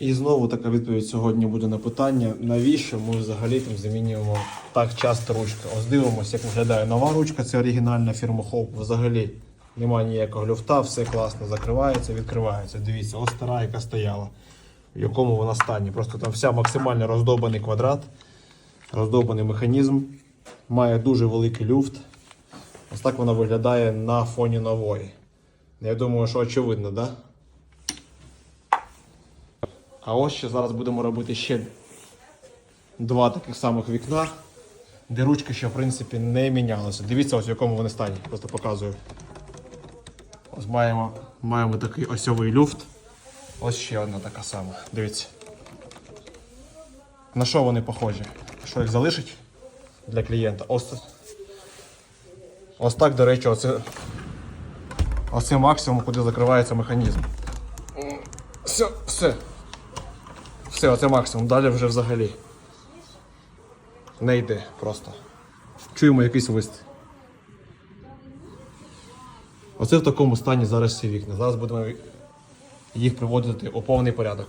І знову така відповідь сьогодні буде на питання, навіщо ми взагалі там замінюємо так часто ручки. Ось дивимося, як виглядає нова ручка, це оригінальна фірма Hope. Взагалі немає ніякого люфта, все класно закривається, відкривається. Дивіться, ось стара, яка стояла, в якому вона стані. Просто там вся максимально роздобаний квадрат, роздобаний механізм, має дуже великий люфт. Ось так вона виглядає на фоні нової. Я думаю, що очевидно, так? Да? А ось ще зараз будемо робити ще два таких самих вікна, де ручки ще в принципі не мінялися. Дивіться, ось в якому вони стані. Просто показую. Ось маємо, маємо такий осьовий люфт. Ось ще одна така сама. Дивіться. На що вони похожі? Що їх залишить для клієнта? Ось, ось так, до речі, оце, оце максимум, куди закривається механізм. Все, все. Все, оце максимум. Далі вже взагалі. Не йде просто. Чуємо якийсь вист. Оце в такому стані зараз всі вікна. Зараз будемо їх приводити у повний порядок.